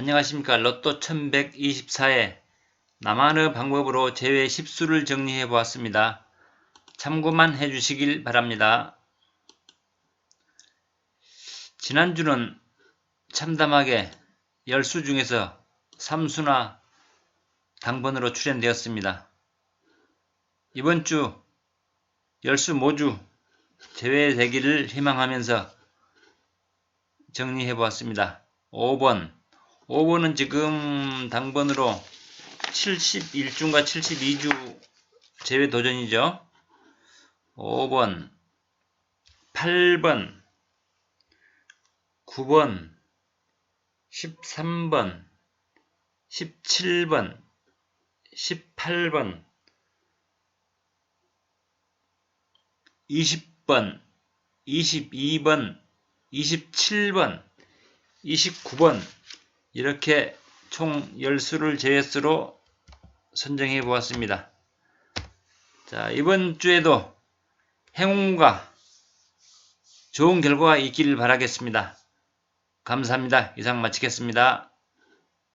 안녕하십니까 로또 1124회 나만의 방법으로 제외 10수를 정리해 보았습니다. 참고만 해주시길 바랍니다. 지난주는 참담하게 10수 중에서 3수나 당번으로 출연되었습니다. 이번 주 10수 모두 제외되기를 희망하면서 정리해 보았습니다. 5번 5번은 지금 당번으로 71주인가 72주 제외 도전이죠. 5번 8번 9번 13번 17번 18번 20번 22번 27번 29번 이렇게 총 10수를 제외수로 선정해 보았습니다. 자, 이번 주에도 행운과 좋은 결과가 있기를 바라겠습니다. 감사합니다. 이상 마치겠습니다.